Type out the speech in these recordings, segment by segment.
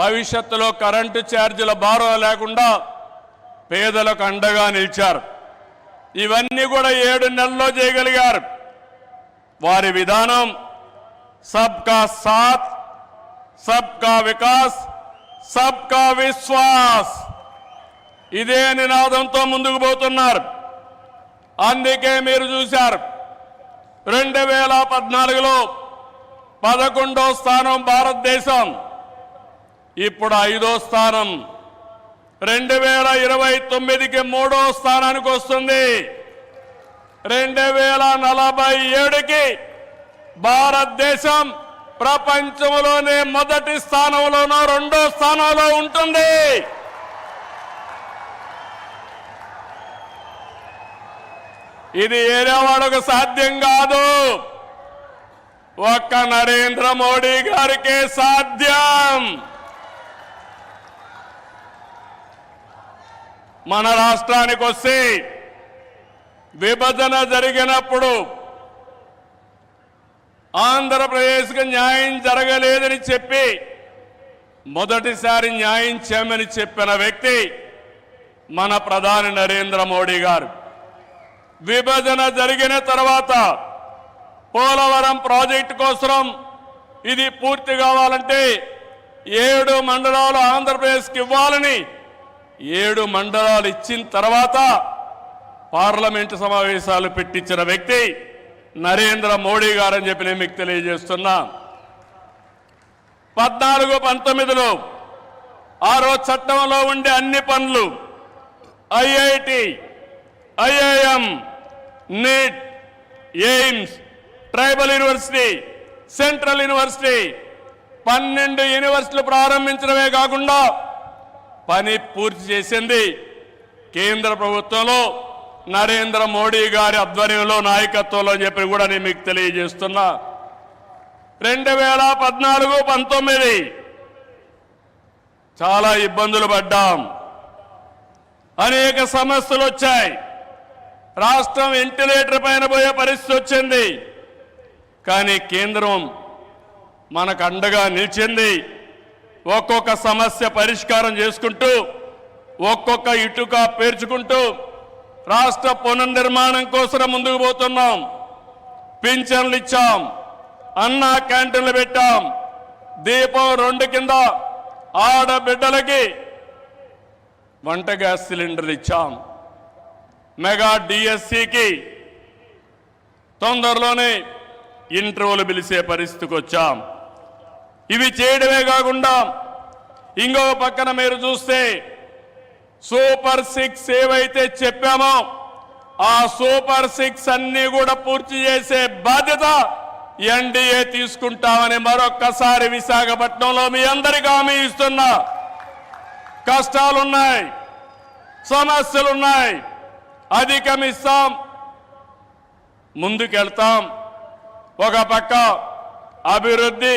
భవిష్యత్తులో కరెంటు ఛార్జీల భారం లేకుండా పేదలకు అండగా నిలిచారు ఇవన్నీ కూడా ఏడు నెలల్లో చేయగలిగారు వారి విధానం సబ్కా సాత్ సబ్కా వికాస్ సబ్కా విశ్వాస్ ఇదే నినాదంతో ముందుకు పోతున్నారు అందుకే మీరు చూశారు రెండు వేల పద్నాలుగులో పదకొండో స్థానం భారతదేశం ఇప్పుడు ఐదో స్థానం రెండు వేల ఇరవై తొమ్మిదికి మూడో స్థానానికి వస్తుంది రెండు వేల నలభై ఏడుకి భారతదేశం ప్రపంచంలోనే మొదటి స్థానంలోనూ రెండో స్థానంలో ఉంటుంది ఇది ఏదో వాళ్ళకు సాధ్యం కాదు ఒక్క నరేంద్ర మోడీ గారికే సాధ్యం మన రాష్ట్రానికి వస్తే విభజన జరిగినప్పుడు ఆంధ్రప్రదేశ్కి న్యాయం జరగలేదని చెప్పి మొదటిసారి న్యాయం చేయమని చెప్పిన వ్యక్తి మన ప్రధాని నరేంద్ర మోడీ గారు విభజన జరిగిన తర్వాత పోలవరం ప్రాజెక్టు కోసం ఇది పూర్తి కావాలంటే ఏడు మండలాలు ఆంధ్రప్రదేశ్కి ఇవ్వాలని ఏడు మండలాలు ఇచ్చిన తర్వాత పార్లమెంటు సమావేశాలు పెట్టించిన వ్యక్తి నరేంద్ర మోడీ గారని చెప్పి నేను మీకు తెలియజేస్తున్నా పద్నాలుగు పంతొమ్మిదిలో ఆ రోజు చట్టంలో ఉండే అన్ని పనులు IIT IIM NEET AIIMS tribal university central university పన్నెండు యూనివర్సిటీలు ప్రారంభించడమే కాకుండా పని పూర్తి చేసింది కేంద్ర ప్రభుత్వంలో నరేంద్ర మోడీ గారి ఆధ్వర్యంలో నాయకత్వంలో చెప్పి కూడా నేను మీకు తెలియజేస్తున్నా రెండు వేల పద్నాలుగు పంతొమ్మిది చాలా ఇబ్బందులు పడ్డాం అనేక సమస్యలు వచ్చాయి రాష్ట్రం వెంటిలేటర్ పైన పోయే పరిస్థితి వచ్చింది కానీ కేంద్రం మనకు అండగా నిలిచింది ఒక్కొక్క సమస్య పరిష్కారం చేసుకుంటూ ఒక్కొక్క ఇటుక పేర్చుకుంటూ రాష్ట్ర పునర్నిర్మాణం కోసం ముందుకు పోతున్నాం పింఛన్లు ఇచ్చాం అన్న క్యాంటీన్లు పెట్టాం దీపం రెండు కింద ఆడబిడ్డలకి వంట గ్యాస్ సిలిండర్లు ఇచ్చాం మెగా డిఎస్సికి తొందరలోనే ఇంటర్వ్యూలు పిలిచే పరిస్థితికి వచ్చాం ఇవి చేయడమే కాకుండా ఇంకో పక్కన మీరు చూస్తే సూపర్ సిక్స్ ఏవైతే చెప్పామో ఆ సూపర్ సిక్స్ అన్ని కూడా పూర్తి చేసే బాధ్యత ఎన్డీఏ తీసుకుంటామని మరొక్కసారి విశాఖపట్నంలో మీ అందరికీ హామీ ఇస్తున్నా కష్టాలున్నాయి సమస్యలున్నాయి అధిగమిస్తాం ముందుకెళ్తాం ఒక పక్క అభివృద్ధి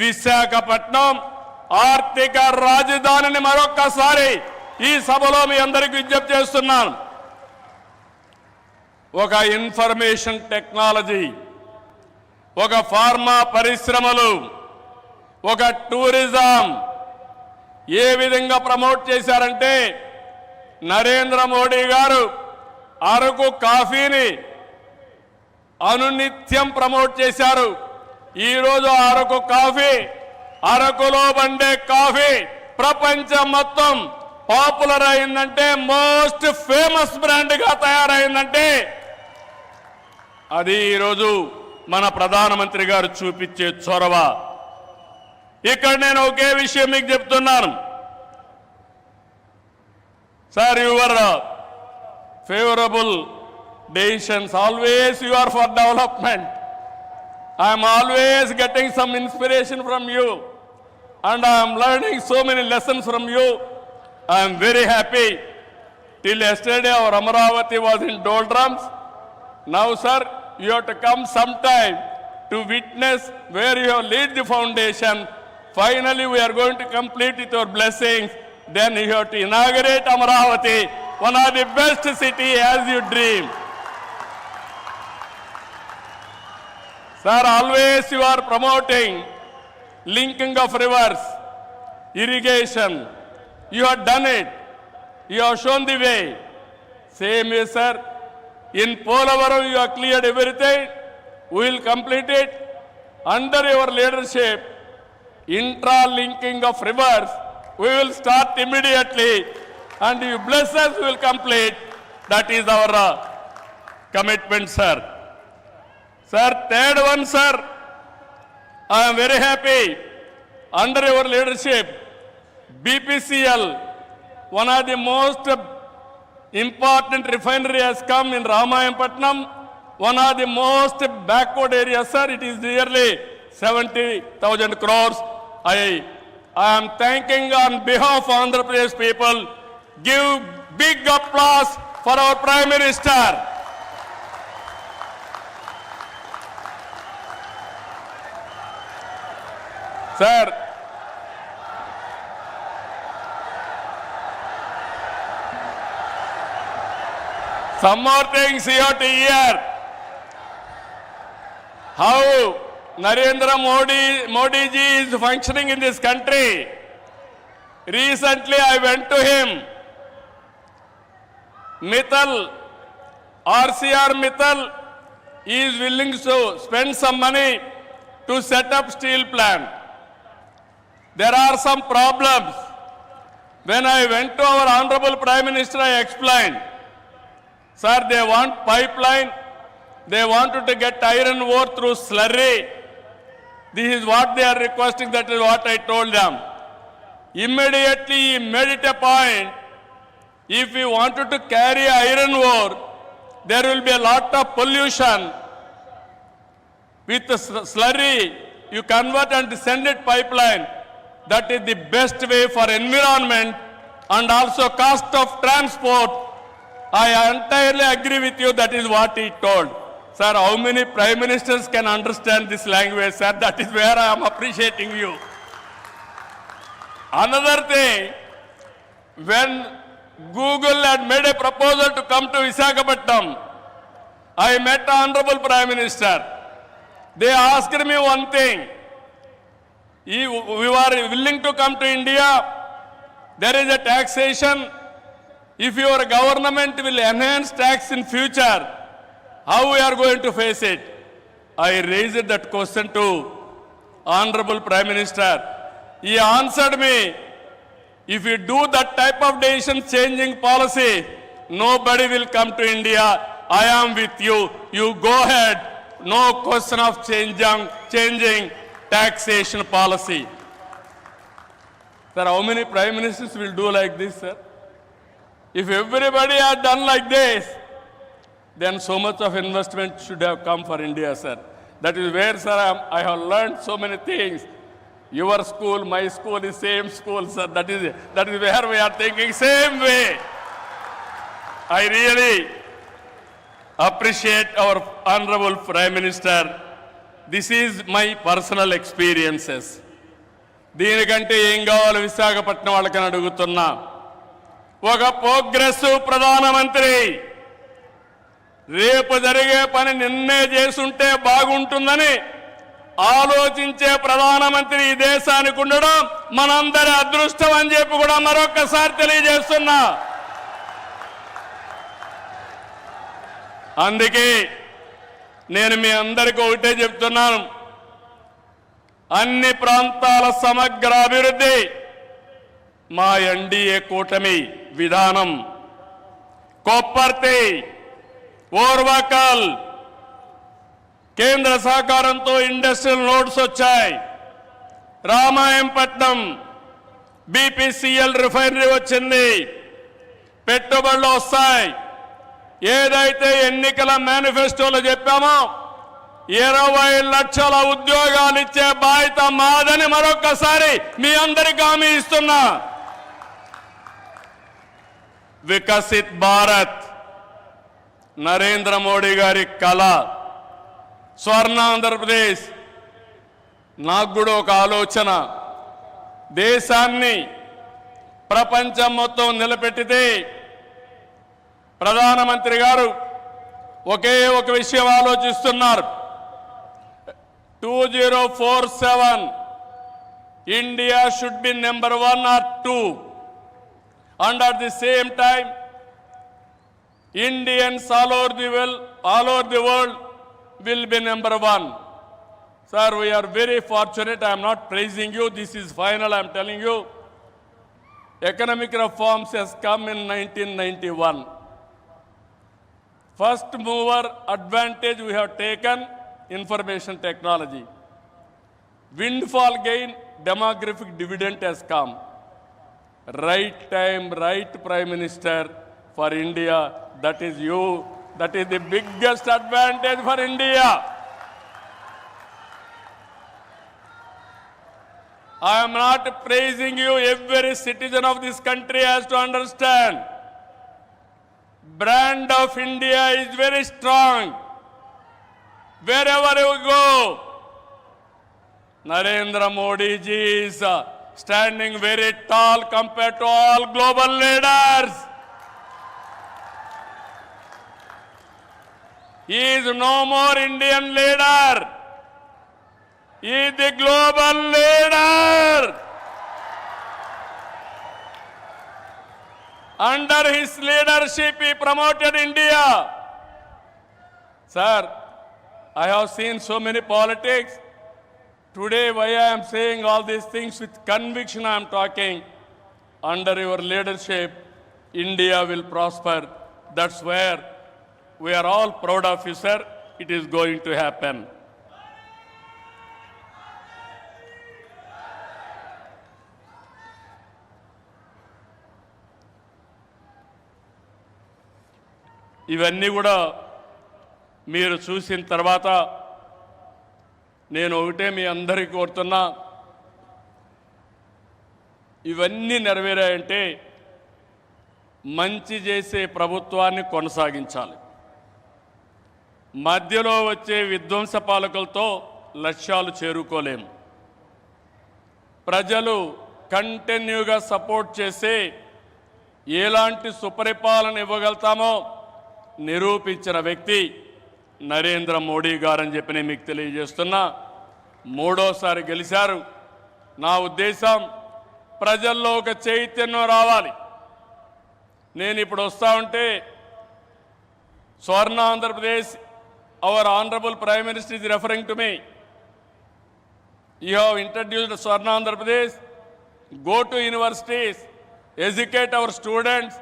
విశాఖపట్నం ఆర్థిక రాజధానిని మరొక్కసారి ఈ సభలో మీ అందరికీ విజ్ఞప్తి చేస్తున్నాను ఒక ఇన్ఫర్మేషన్ టెక్నాలజీ ఒక ఫార్మా పరిశ్రమలు ఒక టూరిజం ఏ విధంగా ప్రమోట్ చేశారంటే నరేంద్ర మోడీ గారు అరకు కాఫీని అనునిత్యం ప్రమోట్ చేశారు ఈరోజు అరకు కాఫీ అరకులో పండే కాఫీ ప్రపంచం మొత్తం పాపులర్ అయిందంటే మోస్ట్ ఫేమస్ బ్రాండ్గా తయారైందంటే అది ఈరోజు మన ప్రధానమంత్రి గారు చూపించే చొరవ ఇక్కడ నేను ఒకే విషయం మీకు చెప్తున్నాను sir your favourable decisions always you are for development I am always getting some inspiration from you. And I am learning so many lessons from you. I am very happy. Till yesterday, our Amaravati was in doldrums. Now, sir, you have to come sometime to witness where you have laid the foundation. Finally, we are going to complete with your blessings. Then you have to inaugurate Amaravati, one of the best city as you dream. Sir, always you are promoting linking of rivers, irrigation. You have done it. You have shown the way. Same way, sir. In Polavaram, you have cleared everything. We will complete it. Under your leadership, intra-linking of rivers, we will start immediately. And you bless us, we will complete. That is our uh, commitment, sir. Sir, third one, sir, I am very happy under your leadership. BPCL, one of the most important refinery has come in Ramayapatnam, one of the most backward areas, sir. It is nearly 70,000 crores. I, I am thanking on behalf of Andhra Pradesh people. Give big applause for our Prime Minister. Sir some more things you have to hear how narendra modi modi ji is functioning in this country recently i went to him mittal rcr mittal is willing to spend some money to set up steel plant There are some problems. When I went to our Honorable Prime Minister, I explained, Sir, they want pipeline, they wanted to get iron ore through slurry. This is what they are requesting, that is what I told them. Immediately he made it a point, if we wanted to carry iron ore, there will be a lot of pollution. With slurry, you convert and send it pipeline. That is the best way for environment and also cost of transport. I entirely agree with you. That is what he told. Sir, how many prime ministers can understand this language, sir? That is where I am appreciating you. Another thing, when Google had made a proposal to come to Visakhapatnam, I met the Honorable Prime Minister. They asked me one thing we are willing to come to India. There is a taxation. If your government will enhance tax in future, how we are going to face it? I raised that question to Honorable Prime Minister. He answered me, if you do that type of decision changing policy, nobody will come to India. I am with you. You go ahead. No question of changing. changing taxation policy. Sir, how many prime ministers will do like this, sir? If everybody had done like this, then so much of investment should have come for India, sir. That is where, sir, I, I have learned so many things. Your school, my school, is same school, sir. That is, that is where we are thinking same way. I really appreciate our Honorable Prime Minister this is my personal experiences దీనికంటే ఏం కావాలి విశాఖపట్నం వాళ్ళకని అడుగుతున్నా ఒక progressive ప్రధానమంత్రి రేపు జరిగే పని నిన్నే చేసుంటే బాగుంటుందని ఆలోచించే ప్రధానమంత్రి ఈ దేశానికి ఉండడం మనందరి అదృష్టం అని చెప్పి కూడా మరొకసారి తెలియజేస్తున్నా అందుకే నేను మీ అందరికీ ఒకటే చెప్తున్నాను అన్ని ప్రాంతాల సమగ్ర అభివృద్ధి మా ఎన్డీఏ కూటమి విధానం కొప్పర్తి ఓర్వకల్ కేంద్ర సహకారంతో ఇండస్ట్రియల్ నోట్స్ వచ్చాయి రామాయంపట్నం బీపీసీఎల్ రిఫైనరీ వచ్చింది పెట్టుబడులు వస్తాయి ఏదైతే ఎన్నికల మేనిఫెస్టోలో చెప్పామో ఇరవై లక్షల ఉద్యోగాలు ఇచ్చే బాధ్యత మాదని మరొకసారి మీ అందరికి హామీ ఇస్తున్నా వికసిత్ భారత్ నరేంద్ర మోడీ గారి కళ స్వర్ణ ఆంధ్రప్రదేశ్ నాకు కూడా ఒక ఆలోచన దేశాన్ని ప్రపంచం మొత్తం నిలబెట్టితే ప్రధానమంత్రి గారు ఒకే ఒక విషయం ఆలోచిస్తున్నారు two zero four seven India should be number one or two and at the same time Indians all over the well all over the world will be number one sir we're very fortunate I'm not praising you this is final I'm telling you economic come in nineteen ninety one First mover advantage we have taken information technology. Windfall gain, demographic dividend has come. Right time, right Prime Minister for India. That is you. That is the biggest advantage for India. I am not praising you. Every citizen of this country has to understand brand of India is very strong. Wherever you go, Narendra Modi ji is uh, standing very tall compared to all global leaders. He is no more Indian leader. He is the global leader. Under his leadership, he promoted India. Sir, I have seen so many politics. Today, why I am saying all these things with conviction, I am talking. Under your leadership, India will prosper. That's where we are all proud of you, sir. It is going to happen. ఇవన్నీ కూడా మీరు చూసిన తర్వాత నేను ఒకటే మీ అందరికీ కోరుతున్నా ఇవన్నీ నెరవేరాయంటే మంచి చేసే ప్రభుత్వాన్ని కొనసాగించాలి మధ్యలో వచ్చే విధ్వంస పాలకులతో లక్ష్యాలు చేరుకోలేము ప్రజలు కంటిన్యూగా సపోర్ట్ చేసే ఎలాంటి సుపరిపాలన ఇవ్వగలుగుతామో నిరూపించిన వ్యక్తి నరేంద్ర మోడీ గారని చెప్పి నేను మీకు తెలియజేస్తున్నా మూడోసారి గెలిచారు నా ఉద్దేశం ప్రజల్లో ఒక చైతన్యం రావాలి నేను ఇప్పుడు వస్తూ ఉంటే Swarna Andhra Pradesh our honourable prime minister is referring to me you have introduced Swarna Andhra Pradesh go to universities educate our students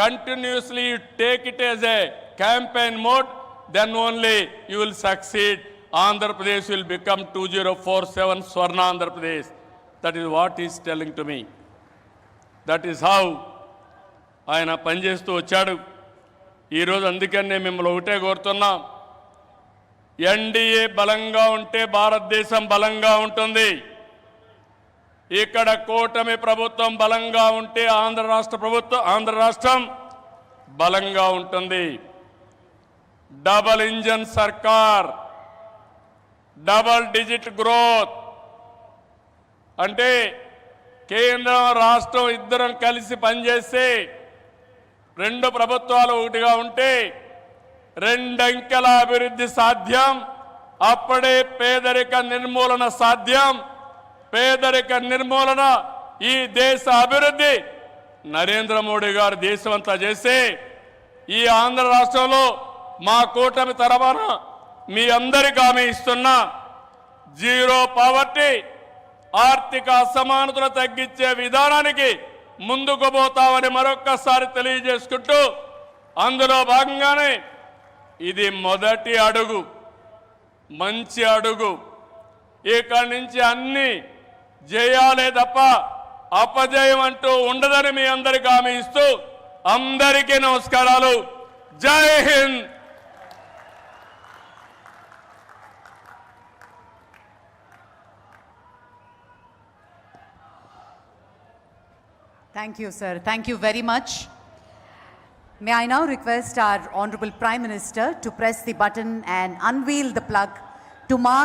continuously you take it as a campaign mode, then only you will succeed. Andhra Pradesh will become 2047 Swarna Andhra Pradesh. That is what he is telling to me. That is how ఆయన పనిచేస్తూ వచ్చాడు ఈరోజు అందుకని నేను మిమ్మల్ని ఒకటే కోరుతున్నా NDA బలంగా ఉంటే భారతదేశం బలంగా ఉంటుంది ఇక్కడ కూటమి ప్రభుత్వం బలంగా ఉంటే ఆంధ్ర రాష్ట్ర ప్రభుత్వం ఆంధ్ర రాష్ట్రం బలంగా ఉంటుంది డబల్ ఇంజన్ సర్కార్ డబల్ డిజిట్ గ్రోత్ అంటే కేంద్రం రాష్ట్రం ఇద్దరం కలిసి పనిచేస్తే రెండు ప్రభుత్వాలు ఒకటిగా ఉంటే రెండంకెల అభివృద్ధి సాధ్యం అప్పుడే పేదరిక నిర్మూలన సాధ్యం పేదరిక నిర్మూలన ఈ దేశ అభివృద్ధి నరేంద్ర మోడీ గారు దేశమంతా చేసి ఈ ఆంధ్ర రాష్ట్రంలో మా కూటమి తరఫున మీ అందరికీ ఆమె ఇస్తున్న జీరో పవర్టీ ఆర్థిక అసమానతలు తగ్గించే విధానానికి ముందుకు పోతామని మరొక్కసారి తెలియజేసుకుంటూ అందులో భాగంగానే ఇది మొదటి అడుగు మంచి అడుగు ఇక్కడి నుంచి అన్నీ జయాలే తప్ప అపజయం అంటూ ఉండదని మీ అందరికి హామీ ఇస్తూ అందరికీ నమస్కారాలు జై Hind Thank you, sir. Thank you very much. May I now request our Honorable Prime Minister to press the button and unveil the plug to mark